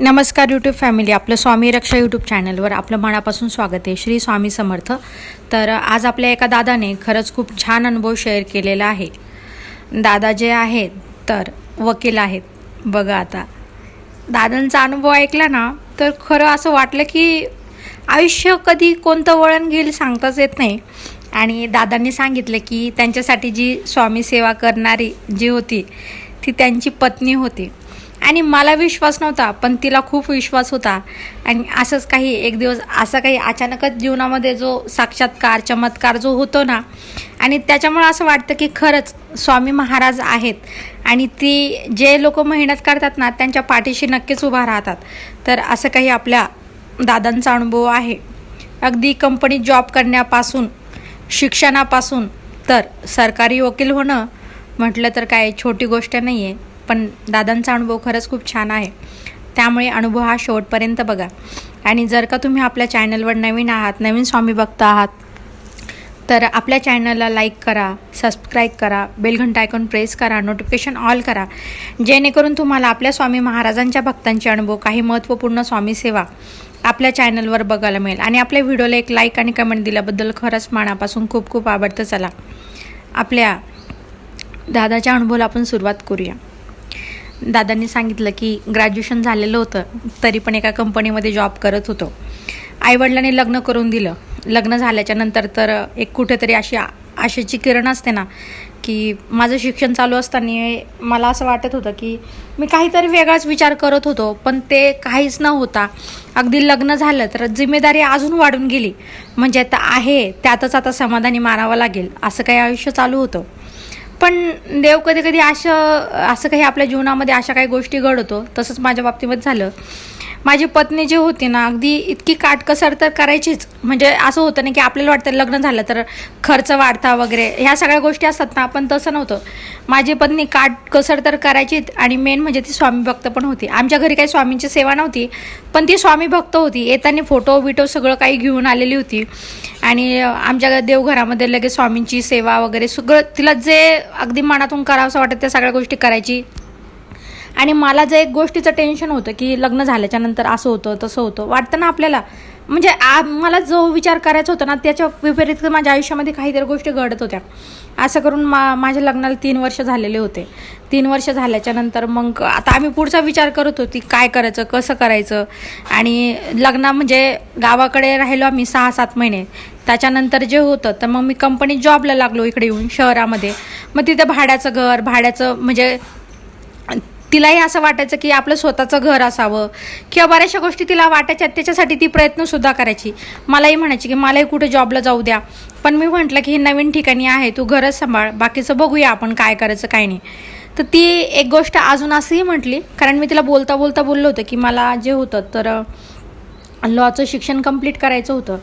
नमस्कार YouTube family आपलं स्वामी रक्षा YouTube चॅनलवर आपलं मनापासून स्वागत आहे. श्री स्वामी समर्थ. तर आज आपल्या एका दादाने खरंच खूप छान अनुभव शेअर केलेला आहे. दादा जे आहेत तर वकील आहेत. बघा आता. दादांचा अनुभव ऐकला ना तर खरं असं वाटलं की आयुष्य कधी कोणतं वळण घेईल सांगताच येत नाही. आणि दादांनी सांगितलं की त्यांच्यासाठी जी स्वामी सेवा करणारी जी होती ती त्यांची पत्नी होती. आणि मला विश्वास नव्हता पण तिला खूप विश्वास होता. आणि असंच काही एक दिवस असा काही अचानकच जीवनामध्ये जो साक्षात्कार चमत्कार जो होतो ना आणि त्याच्यामुळं असं वाटतं की खरंच स्वामी महाराज आहेत. आणि ती जे लोक मेहनत करतात ना त्यांच्या पाठीशी नक्कीच उभा राहतात. तर असं काही आपल्या दादांचा अनुभव आहे. अगदी कंपनीत जॉब करण्यापासून शिक्षणापासून तर सरकारी वकील होणं म्हटलं तर काय छोटी गोष्ट नाही आहे पण दादांचा अनुभव खरंच खूप छान आहे. त्यामुळे अनुभव हा शेवटपर्यंत बघा. आणि जर का तुम्ही आपल्या चॅनलवर नवीन आहात नवीन स्वामी भक्त आहात तर आपल्या चॅनलला लाईक करा सबस्क्राईब करा बेलघंटा आयकॉन प्रेस करा नोटिफिकेशन ऑल करा. जेणेकरून तुम्हाला आपल्या स्वामी महाराजांच्या भक्तांचे अनुभव काही महत्त्वपूर्ण स्वामी सेवा आपल्या चॅनलवर बघायला मिळेल. आणि आपल्या व्हिडिओला एक लाईक आणि कमेंट दिल्याबद्दल खरंच मनापासून खूप खूप आवडतं. चला आपल्या दादाच्या अनुभवाला आपण सुरुवात करूया. दादांनी सांगितलं की ग्रॅज्युएशन झालेलं होतं तरी पण एका कंपनीमध्ये जॉब करत होतो. आईवडिलांनी लग्न करून दिलं. लग्न झाल्याच्यानंतर तर एक कुठेतरी अशी आशेची किरण असते ना की माझं शिक्षण चालू असताना मला असं वाटत होतं की मी काहीतरी वेगळाच विचार करत होतो पण ते काहीच न होता अगदी लग्न झालं तर जिम्मेदारी अजून वाढून गेली. म्हणजे आता आहे त्यातच आता समाधानी मानावं लागेल असं काही आयुष्य चालू होतं. पण देव कधी कधी असं असं काही आपल्या जीवनामध्ये अशा काही गोष्टी घडवतो तसंच माझ्या बाबतीमध्ये झालं. माझी पत्नी जी होती ना अगदी इतकी काटकसर तर करायचीच. म्हणजे असं होतं ना की आपल्याला वाटतं लग्न झालं तर खर्च वाढता वगैरे. ह्या सगळ्या गोष्टी असतात ना पण तसं नव्हतं. माझी पत्नी काटकसर तर करायचीच आणि मेन म्हणजे ती स्वामी भक्त पण होती. आमच्या घरी काही स्वामींची सेवा नव्हती पण ती स्वामी भक्त होती. येताना फोटो बिटो सगळं काही घेऊन आलेली होती. आणि आमच्या देवघरामध्ये लगेच स्वामींची सेवा वगैरे सगळं तिला जे अगदी मनातून करावंसं वाटत त्या सगळ्या गोष्टी करायची. आणि मला जे एक गोष्टीचं टेन्शन होतं की लग्न झाल्याच्यानंतर असं होतं तसं होतं वाटतं ना आपल्याला? म्हणजे आ मला जो विचार करायचा होता ना त्याच्या विपरीत माझ्या आयुष्यामध्ये काहीतरी गोष्टी घडत होत्या. असं करून मा माझ्या लग्नाला तीन वर्ष झालेले होते. तीन वर्ष झाल्याच्यानंतर मग आता आम्ही पुढचा विचार करत होती काय करायचं कसं करायचं? आणि लग्न म्हणजे गावाकडे राहिलो आम्ही सहा सात महिने. त्याच्यानंतर जे होतं तर मग मी कंपनीत जॉबला लागलो इकडे येऊन शहरामध्ये. मग तिथे भाड्याचं घर भाड्याचं म्हणजे तिलाही असं वाटायचं की आपलं स्वतःचं घर असावं. किंवा बऱ्याचशा गोष्टी तिला वाटायच्या त्याच्यासाठी ती प्रयत्नसुद्धा करायची. मलाही म्हणायची की मलाही कुठे जॉबला जाऊ द्या. पण मी म्हटलं की हे नवीन ठिकाणी आहे तू घरच सांभाळ. बाकीचं बघूया आपण काय करायचं काय नाही. तर ती एक गोष्ट अजून असंही म्हटली कारण मी तिला बोलता बोलता बोललो होतं की मला जे होतं तर लॉचं शिक्षण कंप्लीट करायचं होतं.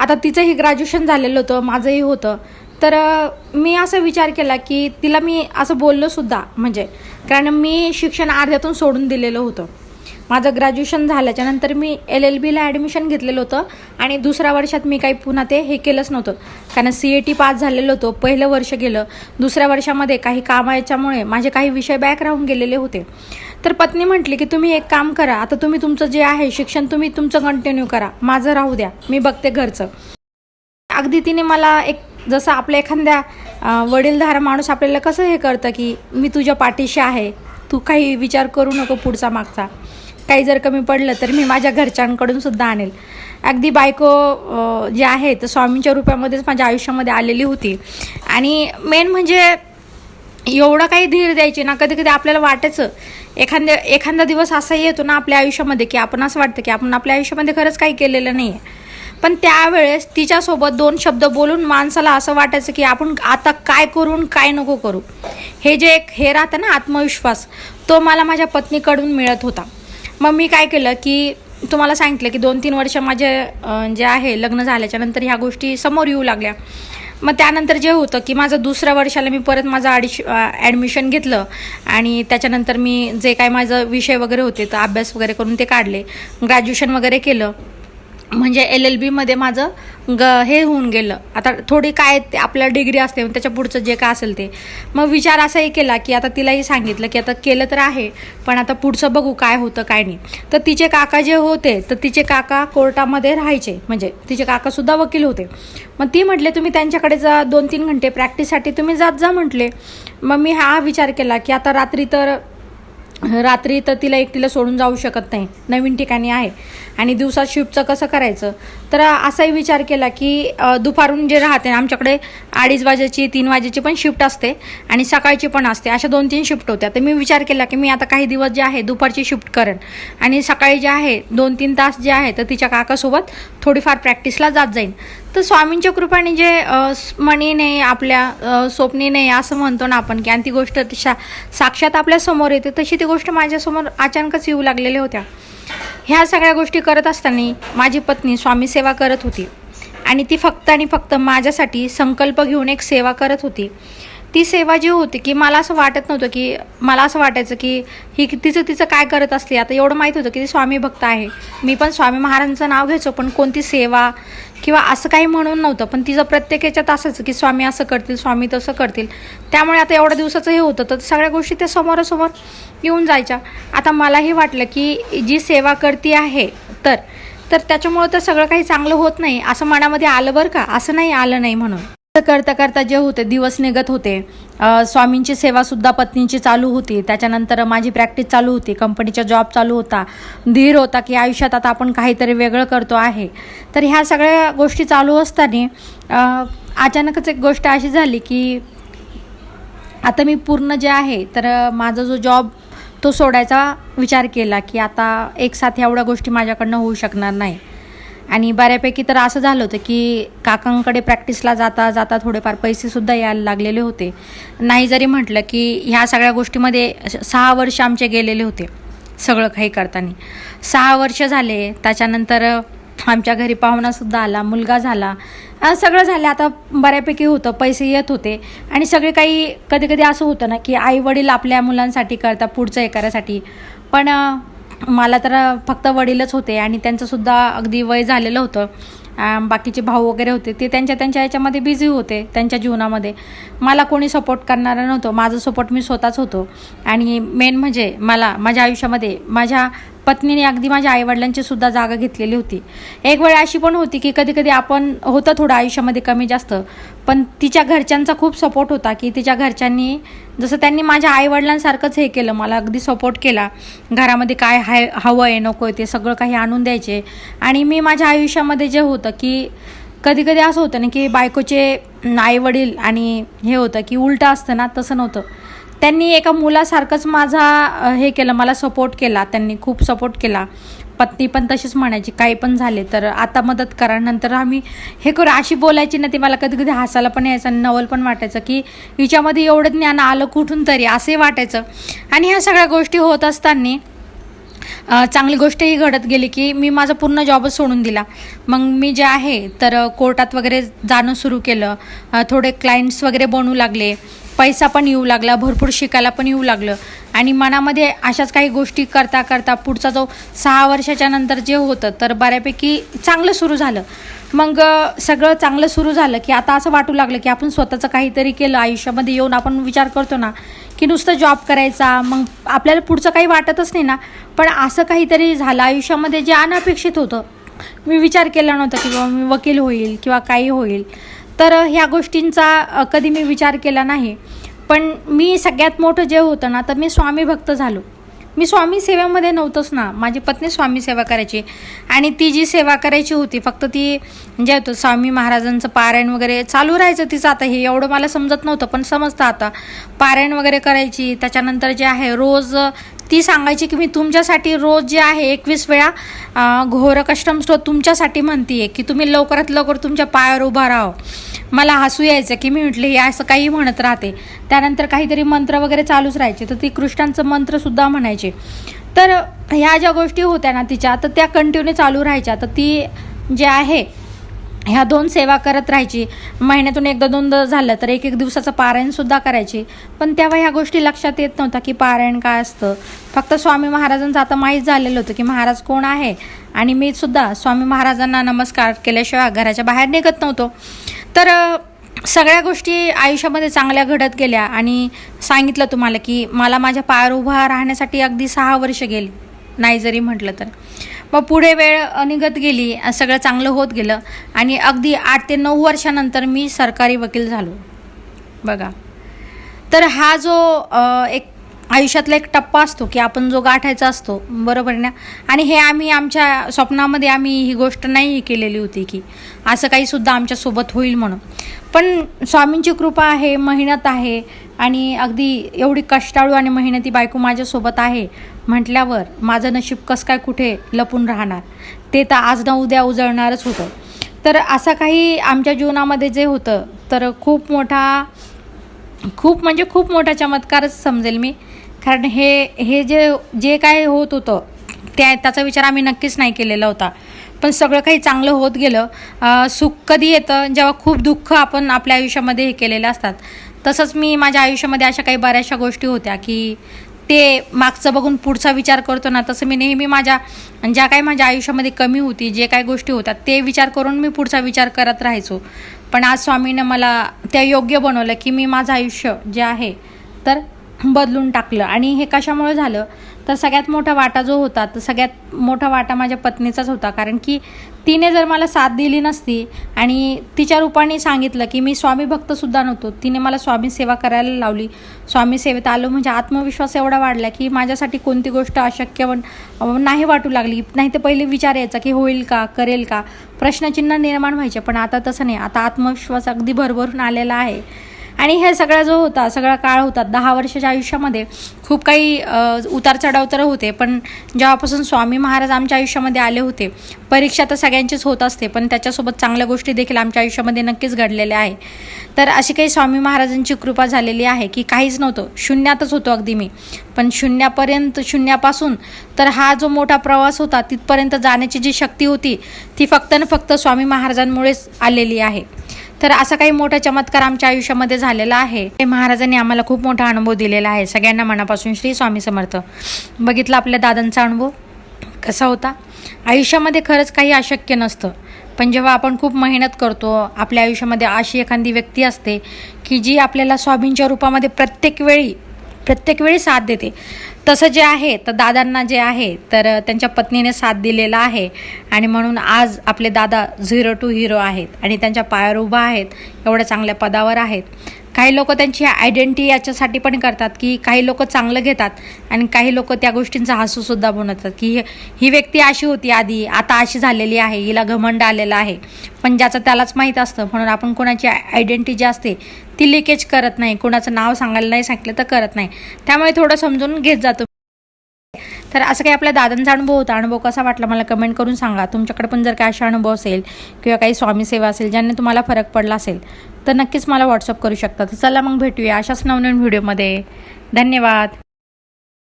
आता तिचंही ग्रॅज्युएशन झालेलं होतं माझंही होतं. तर मी असा विचार केला की तिला मी असं बोललो सुद्धा म्हणजे कारण मी शिक्षण अर्ध्यातून सोडून दिलेलं होतं. माझं ग्रॅज्युएशन झाल्याच्यानंतर मी एल एल बीला ॲडमिशन घेतलेलं होतं आणि दुसऱ्या वर्षात मी काही पुन्हा ते हे केलंच नव्हतं. कारण सी ए टी पास झालेलं होतं पहिलं वर्ष गेलं. दुसऱ्या वर्षामध्ये काही काम याच्यामुळे माझे काही विषय बॅक राहून गेलेले होते. तर पत्नी म्हटली की तुम्ही एक काम करा आता तुम्ही तुमचं जे आहे शिक्षण तुम्ही तुमचं कंटिन्यू करा. माझं राहू द्या मी बघते घरचं. अगदी तिने मला एक जसं आपल्या एखाद्या वडीलधारा माणूस आपल्याला कसं हे करतं की मी तुझ्या पाठीशी आहे तू काही विचार करू नको पुढचा मागचा. काही जर कमी पडलं तर मी माझ्या घरच्यांकडून सुद्धा आणेल. अगदी बायको जे आहे तर स्वामींच्या रूपामध्येच माझ्या आयुष्यामध्ये आलेली होती. आणि मेन म्हणजे एवढं काही धीर द्यायची ना कधी कधी आपल्याला वाटायचं एखाद्या एखादा दिवस असा येतो ना आपल्या आयुष्यामध्ये की आपण असं वाटतं की आपण आपल्या आयुष्यामध्ये खरंच काही केलेलं नाही आहे पण त्यावेळेस तिच्यासोबत दोन शब्द बोलून माणसाला असं वाटायचं की आपण आता काय करून काय नको करू. हे जे एक हे राहतं ना आत्मविश्वास तो मला माझ्या पत्नीकडून मिळत होता. मग मी काय केलं की तुम्हाला सांगितलं की दोन तीन वर्ष माझे जे आहे लग्न झाल्याच्यानंतर ह्या गोष्टी समोर येऊ लागल्या. मग त्यानंतर जे होतं की माझं दुसऱ्या वर्षाला मी परत माझं ॲडिश ॲडमिशन घेतलं आणि त्याच्यानंतर मी जे काय माझं विषय वगैरे होते तर अभ्यास वगैरे करून ते काढले. ग्रॅज्युएशन वगैरे केलं. म्हणजे एल एल बीमध्ये माझं ग हे होऊन गेलं. आता थोडी काय ते आपल्या डिग्री असते मग त्याच्या पुढचं जे काय असेल ते. मग विचार असाही केला की आता तिलाही सांगितलं की आता केलं तर आहे पण आता पुढचं बघू काय होतं काय नाही. तर तिचे काका जे होते तर तिचे काका कोर्टामध्ये राहायचे. म्हणजे तिचे काकासुद्धा वकील होते. मग ती म्हटले तुम्ही त्यांच्याकडे जा दोन तीन घंटे प्रॅक्टिससाठी तुम्ही जात जा म्हटले. मग मी हा विचार केला की आता रात्री तर रात्री तर तिला एकटीला सोडून जाऊ शकत नाही. नवीन ठिकाणी आहे. आणि दिवसात शिफ्टचं कसं करायचं? तर असाही विचार केला की दुपारून जे राहते आमच्याकडे अडीच वाजेची तीन वाजेची पण शिफ्ट असते आणि सकाळची पण असते. अशा दोन तीन शिफ्ट होत्या. तर मी विचार केला की मी आता काही दिवस जे आहे दुपारची शिफ्ट करेन. आणि सकाळी जे आहे दोन तीन तास जे आहे तर तिच्या काकासोबत थोडीफार प्रॅक्टिसला जात जाईन. तर स्वामींच्या कृपाने जे मणीने आपल्या स्वप्नीने असं म्हणतो ना आपण की आणि ती गोष्ट शा साक्षात आपल्यासमोर येते तशी ती गोष्ट माझ्यासमोर अचानकच येऊ लागलेल्या होत्या. ह्या सगळ्या गोष्टी करत असताना माझी पत्नी स्वामी सेवा करत होती. आणि ती फक्त आणि फक्त माझ्यासाठी संकल्प घेऊन एक सेवा करत होती. ती सेवा जी होती की मला असं वाटत नव्हतं की मला असं वाटायचं की ही तिचं तिचं काय करत असते आता एवढं माहीत होतं की ती स्वामी भक्त आहे. मी पण स्वामी महाराजांचं नाव घ्यायचो पण कोणती सेवा किंवा असं काही म्हणून नव्हतं पण तिचं प्रत्येक याच्यात असायचं की स्वामी असं करतील स्वामी तसं करतील. त्यामुळे आता एवढ्या दिवसाचं हे होतं तर सगळ्या गोष्टी त्या समोरासमोर येऊन जायच्या. आता मलाही वाटलं की जी सेवा करती आहे तर तर त्याच्यामुळं तर सगळं काही चांगलं होत नाही असं मनामध्ये आलं बरं का? असं नाही आलं नाही म्हणून. करता करता जे होते दिवस निघत होते. स्वामींची सेवासुद्धा पत्नींची चालू होती. त्याच्यानंतर माझी प्रॅक्टिस चालू होती. कंपनीचा जॉब चालू होता. धीर होता की आयुष्यात आता आपण काहीतरी वेगळं करतो आहे. तर ह्या सगळ्या गोष्टी चालू असताना अचानकच एक गोष्ट अशी झाली की आता मी पूर्ण जे आहे तर माझा जो जॉब तो सोडायचा विचार केला की आता एक साथ एवढ्या गोष्टी माझ्याकडनं होऊ शकणार नाही. आणि बऱ्यापैकी तर असं झालं होतं की काकांकडे प्रॅक्टिसला जाता जाता थोडेफार पैसेसुद्धा यायला लागलेले होते. नाही जरी म्हटलं की ह्या सगळ्या गोष्टीमध्ये सहा वर्ष आमचे गेलेले होते सगळं काही करताना. सहा वर्ष झाले त्याच्यानंतर आमच्या घरी पाहुणासुद्धा आला मुलगा झाला सगळं झालं. आता बऱ्यापैकी होतं पैसे येत होते. आणि सगळे काही कधी कधी असं होतं ना की आई वडील आपल्या मुलांसाठी करतात पुढचं हे करायसाठी. पण मला तर फक्त वडीलच होते आणि त्यांचंसुद्धा अगदी वय झालेलं होतं. बाकीचे भाऊ वगैरे होते ते त्यांच्या त्यांच्या याच्यामध्ये बिझी होते त्यांच्या जीवनामध्ये. मला कोणी सपोर्ट करणारं नव्हतं माझं सपोर्ट मी स्वतःच होतो. आणि मेन म्हणजे मला माझ्या आयुष्यामध्ये माझ्या पत्नीने अगदी माझ्या आईवडिलांची सुद्धा जागा घेतलेली होती. एक वेळ अशी पण होती की कधी कधी आपण होतं थोडं आयुष्यामध्ये कमी जास्त पण तिच्या घरच्यांचा खूप सपोर्ट होता की तिच्या घरच्यांनी जसं त्यांनी माझ्या आईवडिलांसारखंच हे केलं मला अगदी सपोर्ट केला. घरामध्ये काय हाय हवं आहे नको आहे ते सगळं काही आणून द्यायचे. आणि मी माझ्या आयुष्यामध्ये जे होतं की कधी कधी असं होतं ना की बायकोचे आईवडील आणि हे होतं की उलटं असतं ना तसं नव्हतं. त्यांनी एका मुलासारखंच माझा हे केलं मला सपोर्ट केला त्यांनी खूप सपोर्ट केला. पत्नी पण तशीच म्हणायची काही पण झाले तर आता मदत करा नंतर आम्ही हे करू. अशी बोलायची ना ती मला कधी कधी हसायला पण यायचं आणि नवल पण वाटायचं की हिच्यामध्ये एवढं ज्ञान आलं कुठून तरी असे वाटायचं. आणि ह्या सगळ्या गोष्टी होत असताना चांगली गोष्टही घडत गेली की मी माझा पूर्ण जॉबच सोडून दिला. मग मी जे आहे तर कोर्टात वगैरे जाणं सुरू केलं. थोडे क्लायंट्स वगैरे बनू लागले. पैसा पण येऊ लागला भरपूर शिकायला पण येऊ लागलं. आणि मनामध्ये अशाच काही गोष्टी करता करता पुढचा जो सहा वर्षाच्या नंतर जे होतं तर बऱ्यापैकी चांगलं सुरू झालं. मग सगळं चांगलं सुरू झालं की आता असं वाटू लागलं की आपण स्वतःचं काहीतरी केलं आयुष्यामध्ये येऊन आपण विचार करतो ना की नुसतं जॉब करायचा मग आपल्याला पुढचं काही वाटतच नाही ना. पण असं काहीतरी झालं आयुष्यामध्ये जे अनपेक्षित होतं. मी विचार केला नव्हता की बाबा मी वकील होईल किंवा काही होईल. तर ह्या गोष्टींचा कधी मी विचार केला नाही. पण मी सगळ्यात मोठं जे होतं ना तर मी स्वामी भक्त झालो. मी स्वामी सेवेमध्ये नव्हतंच ना. माझी पत्नी स्वामी सेवा करायची. आणि ती जी सेवा करायची होती फक्त ती म्हणजे जे होतं स्वामी महाराजांचं पारायण वगैरे चालू राहायचं तिचं आता हे एवढं मला समजत नव्हतं. पण समजतं आता. पारायण वगैरे करायची त्याच्यानंतर जे आहे रोज ती सांगायची की मी तुमच्यासाठी रोज जे आहे एकवीस वेळा घोर कष्टम स्टोर तुमच्यासाठी म्हणतीये की तुम्ही लवकरात लवकर तुमच्या पायावर उभा राहा मला हसू यायचं की मी म्हटले हे असं काही म्हणत राहते. त्यानंतर काहीतरी मंत्र वगैरे चालूच राहायचे. तर ती कृष्णांचं मंत्रसुद्धा म्हणायचे. तर ह्या ज्या गोष्टी होत्या ना तिच्या तर त्या कंटिन्यू चालू राहायच्या. तर ती जे आहे ह्या दोन सेवा करत राहायची. महिन्यातून एकदा दोनदा झालं तर एक एक दिवसाचं पारायणसुद्धा करायची. पण तेव्हा ह्या गोष्टी लक्षात येत नव्हत्या की पारायण काय असतं. फक्त स्वामी महाराजांचं आता माहीत झालेलं होतं की महाराज कोण आहे? आणि मी सुद्धा स्वामी महाराजांना नमस्कार केल्याशिवाय घराच्या बाहेर निघत नव्हतो. तर सगळ्या गोष्टी आयुष्यामध्ये चांगल्या घडत गेल्या आणि सांगितलं तुम्हाला की मला माझ्या पायावर उभा राहण्यासाठी अगदी सहा वर्ष गेली. नाही जरी म्हटलं तर. मग पुढे वेळ निघत गेली सगळं चांगलं होत गेलं आणि अगदी आठ ते नऊ वर्षानंतर मी सरकारी वकील झालो. बघा. तर हा जो एक आयुष्यातला एक टप्पा असतो की आपण जो गाठायचा असतो बरोबर आहे ना? आणि हे आम्ही आमच्या स्वप्नामध्ये आम्ही ही गोष्ट नाही केलेली होती की असं काहीसुद्धा आमच्यासोबत होईल म्हणून. पण स्वामींची कृपा आहे मेहनत आहे आणि अगदी एवढी कष्टाळू आणि मेहनती बायको माझ्यासोबत आहे म्हटल्यावर माझं नशीब कसं काय कुठे लपून राहणार? ते तर आज ना उद्या उजळणारच होतं. तर असं काही आमच्या जीवनामध्ये जे होतं तर खूप मोठा खूप म्हणजे खूप मोठा चमत्कारच समजेल मी. कारण हे हे जे जे काय होत होतं त्या त्याचा विचार आम्ही नक्कीच नाही केलेला होता. पण सगळं काही चांगलं होत गेलं. सुख कधी येतं जेव्हा खूप दुःख आपण आपल्या आयुष्यामध्ये हे केलेलं असतात. तसंच मी माझ्या आयुष्यामध्ये अशा काही बऱ्याचशा गोष्टी होत्या की ते मागचं बघून पुढचा विचार करतो ना तसं मी नेहमी माझ्या ज्या काही माझ्या आयुष्यामध्ये कमी होती जे काही गोष्टी होत्या ते विचार करून मी पुढचा विचार करत राहायचो. पण आज स्वामीनं मला त्या योग्य बनवलं की मी माझं आयुष्य जे आहे तर बदलून टाकलं. आणि हे कशामुळे झालं? तर सगळ्यात मोठा वाटा जो होता तर सगळ्यात मोठा वाटा माझ्या पत्नीचाच होता. कारण की तिने जर मला साथ दिली नसती आणि तिच्या रूपाने सांगितलं की मी स्वामी भक्तसुद्धा नव्हतो तिने मला स्वामी सेवा करायला लावली. स्वामी सेवेत आलो म्हणजे आत्मविश्वास एवढा वाढला की माझ्यासाठी कोणती गोष्ट अशक्य नाही वाटू लागली. नाही तर पहिले विचार यायचा की होईल का करेल का? प्रश्नचिन्ह निर्माण व्हायचे पण आता तसं नाही. आता आत्मविश्वास अगदी भरभरून आलेला आहे. आणि हे सगळा जो होता सगळा काळ होता दहा वर्षाच्या आयुष्यामध्ये खूप काही उतार चढाव तर होते पण जेव्हापासून स्वामी महाराज आमच्या आयुष्यामध्ये आले होते परीक्षा तर सगळ्यांचीच होत असते पण त्याच्यासोबत चांगल्या गोष्टी देखील आमच्या आयुष्यामध्ये नक्कीच घडलेल्या आहे तर अशी काही स्वामी महाराजांची कृपा झालेली आहे की काहीच नव्हतं शून्यातच होतो अगदी मी. पण शून्यापर्यंत शून्यापासून तर हा जो मोठा प्रवास होता तिथपर्यंत जाण्याची जी शक्ती होती ती फक्त आणि फक्त स्वामी महाराजांमुळेच आलेली आहे. तर असा काही मोठा चमत्कार आमच्या आयुष्यामध्ये झालेला आहे. हे महाराजांनी आम्हाला खूप मोठा अनुभव दिलेला आहे. सगळ्यांना मनापासून श्री स्वामी समर्थ. बघितलं आपल्या दादांचा अनुभव? कसा होता? आयुष्यामध्ये खरंच काही अशक्य नसतं. पण जेव्हा आपण खूप मेहनत करतो आपल्या आयुष्यामध्ये अशी एखादी व्यक्ती असते की जी आपल्याला स्वामींच्या रूपामध्ये प्रत्येक वेळी प्रत्येक वेळी साथ देते. तसं जे आहे तर दादांना जे आहे तर त्यांच्या पत्नीने साथ दिलेला आहे. आणि म्हणून आज आपले दादा झिरो टू हिरो आहेत. आणि त्यांच्या पायावर उभा आहेत एवढ्या चांगल्या पदावर आहेत. काही लोक त्यांची आयडेंटिटी याच्यासाठी पण करतात की काही लोक चांगलं घेतात आणि काही लोक त्या गोष्टींचा हसूसुद्धा बनवतात की ही- ही व्यक्ती अशी होती आधी आता अशी झालेली आहे हिला घमंड आलेला आहे. पण ज्याचं त्यालाच माहीत असतं म्हणून आपण कोणाची आयडेंटिटी जी असते ती लिकेज करत नाही. कोणाचं नाव सांगायला नाही सांगितलं तर करत नाही. त्यामुळे थोडं समजून घेत जातो तर असं काही आपल्या दादांचा अनुभव होता? अनुभव कसा वाटला? मला कमेंट करून सांगा. तुमच्याकडे पण जर काय असा अनुभव असेल किंवा काही स्वामी सेवा असेल ज्याने तुम्हाला फरक पडला असेल तर नक्कीच मला व्हॉट्सअप करू शकता. तर चला मग भेटूया अशाच नवनवीन व्हिडिओमध्ये धन्यवाद.